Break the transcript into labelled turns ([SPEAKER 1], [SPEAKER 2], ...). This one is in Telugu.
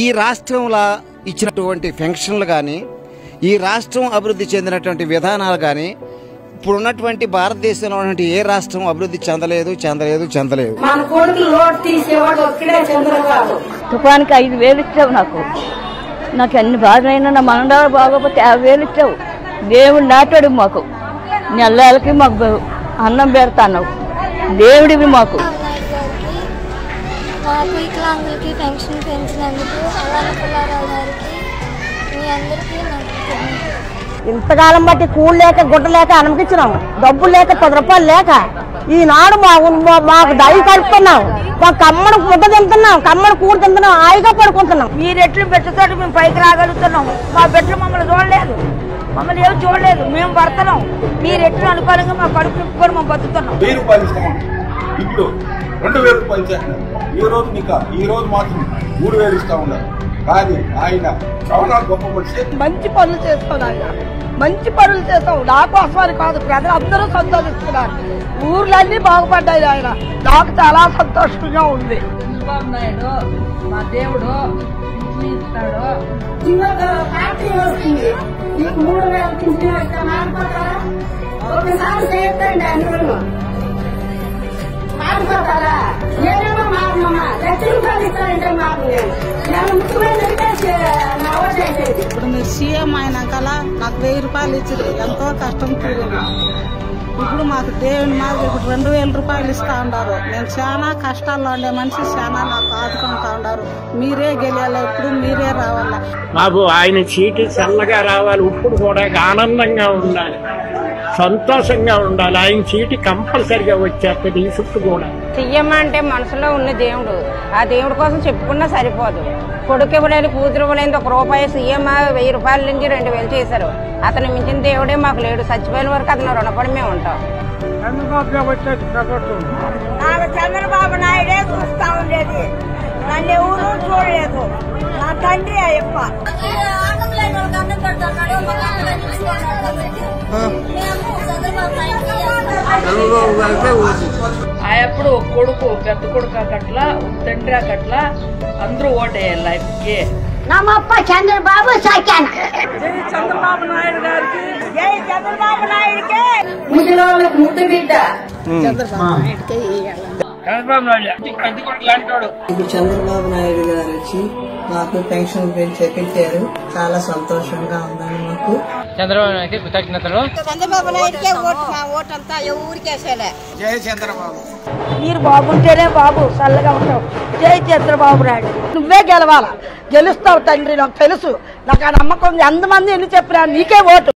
[SPEAKER 1] ఈ రాష్ట్రంలో ఇచ్చినటువంటి పెన్షన్లు కానీ ఈ రాష్ట్రం అభివృద్ధి చెందినటువంటి విధానాలు కానీ ఇప్పుడున్నటువంటి భారతదేశంలో ఉన్నటువంటి ఏ రాష్ట్రం అభివృద్ధి చెందలేదు చెందలేదు చెందలేదు.
[SPEAKER 2] మన
[SPEAKER 3] తుఫానికి ఐదు వేలు ఇచ్చావు నాకు. నాకు అన్ని బాధలైనా నా మనడాలు బాగోపోతే యాభై వేలు ఇచ్చావు. దేవుడు నాటాడు మాకు. నెలలకి మాకు అన్నం పెడతాను దేవుడివి మాకు.
[SPEAKER 4] నాకు వికలాంగులకి పెన్షన్ పెంచినందుకు అలానే పుల్లారావు గారికి మీ అందరికీ నాకు.
[SPEAKER 5] ఇంతకాలం బట్టి కూడు లేక గుడ్డ లేక అనిపించినాం. డబ్బులు లేక పది రూపాయలు లేక. ఈనాడు మా మా- మాకు దయ కలుపుతున్నాం. మా కమ్మను ముద్ద తింటున్నాం. కమ్మను కూడు తింటున్నాం. హాయిగా పడుకుంటున్నాం.
[SPEAKER 3] మీ రెట్లు పెట్టతోటి మేము పైకి రాగలుగుతున్నాము మా బిడ్డలు మమ్మల్ని చూడలేదు. మమ్మల్ని ఏమి చూడలేదు. మేము పడుతున్నాం. మీ రెట్లు అనుకూలంగా మా కడుపు నింపుకొని మేము బతుకుతున్నాం.
[SPEAKER 6] రెండు వేల రూపాయలు ఇచ్చేస్తున్నారు ఈ రోజు నీకు ఈ రోజు మాత్రం మూడు వేలు ఇస్తా ఉన్నారు. కానీ ఆయన చాలా గొప్ప మనిషి.
[SPEAKER 5] మంచి పనులు చేస్తాం ఆయన. మంచి పనులు చేస్తాం నా కోసమని కాదు ప్రజలు అందరూ సంతోషిస్తున్నారు. ఊర్లన్నీ బాగుపడ్డాయి ఆయన. నాకు చాలా సంతోషంగా ఉంది.
[SPEAKER 2] మూడు వేల పింఛన్ వస్తాను ఆడుకోతారా ఒకసారి చేయొద్దండి అందరూ ఆడుకోతారా నేనేమో మారమ్మా లక్ష రూపాయలు ఇస్తానంటే మాకు నేను ముఖ్యమంత్రి నా ఓటు అయిపోయింది
[SPEAKER 7] ఇప్పుడు మీరు సీఎం అయినాకల నాకు వెయ్యి రూపాయలు ఇచ్చారు ఎంతో కష్టం తీరింది. ఇప్పుడు మాకు దేవుని మాకు ఇప్పుడు రెండు వేల రూపాయలు ఇస్తా ఉన్నారు నేను చాలా కష్టాల్లో ఉండే మనిషి చాలా నాకు ఆదుకుంటా ఉన్నారు మీరే గెలియాలి? ఇప్పుడు మీరే రావాలా?
[SPEAKER 8] బాబు ఆయన చీటి చల్లగా రావాలి. ఇప్పుడు కూడా ఆనందంగా ఉండాలి. సంతోషంగా ఉండాలి. ఆయన చీటి కంపల్సరిగా వచ్చేస్తుంది ఈ చుట్టూ కూడా.
[SPEAKER 9] సీఎం అంటే మనసులో ఉన్న దేవుడు. ఆ దేవుడి కోసం చెప్పుకున్నా సరిపోదు. కొడుకు ఇవ్వలేని కూతురు ఇవ్వలేని ఒక రూపాయి సీఎం వెయ్యి రూపాయల నుంచి రెండు వేలు చేశారు. అతను మించిన దేవుడే మాకు లేడు. చచ్చిపోయిన వరకు అతను రుణపడి మేము ఉంటాం.
[SPEAKER 3] చంద్రబాబు నాయుడే చూస్తా ఉండేది. నన్ను ఎవరు చూడలేదు. నా తండ్రి అయ్యప్ప.
[SPEAKER 10] ఎప్పుడు ఒక కొడుకు పెద్ద కొడుకు అట్లా తండ్రి అట్లా అందరూ ఓటేయాలి లైఫ్కి
[SPEAKER 5] నమ్మప్ప చంద్రబాబు సాకాన
[SPEAKER 7] చంద్రబాబు నాయుడు గారికి
[SPEAKER 3] జై చంద్రబాబు నాయుడికే
[SPEAKER 2] ముసలోళ్ళకి ముద్దు బిడ్డ
[SPEAKER 7] ఇప్పుడు చంద్రబాబు నాయుడు గారు వచ్చి మాకు పెన్షన్ పెట్టారు చాలా సంతోషంగా ఉందండి మాకు.
[SPEAKER 10] చంద్రబాబు నాయుడు కృతజ్ఞతలు.
[SPEAKER 5] చంద్రబాబు నాయుడుకే ఓటు మా ఓటు అంతా ఎవరికేసేలే
[SPEAKER 3] మీరు బాగుంటేనే బాబు చల్లగా ఉంటావు. జై చంద్రబాబు నాయుడు.
[SPEAKER 5] నువ్వే గెలవాలా? గెలుస్తావు తండ్రి నాకు తెలుసు. నాకు ఆ నమ్మకం ఉంది. ఎంతమంది ఎన్ని చెప్పినా నీకే ఓటు.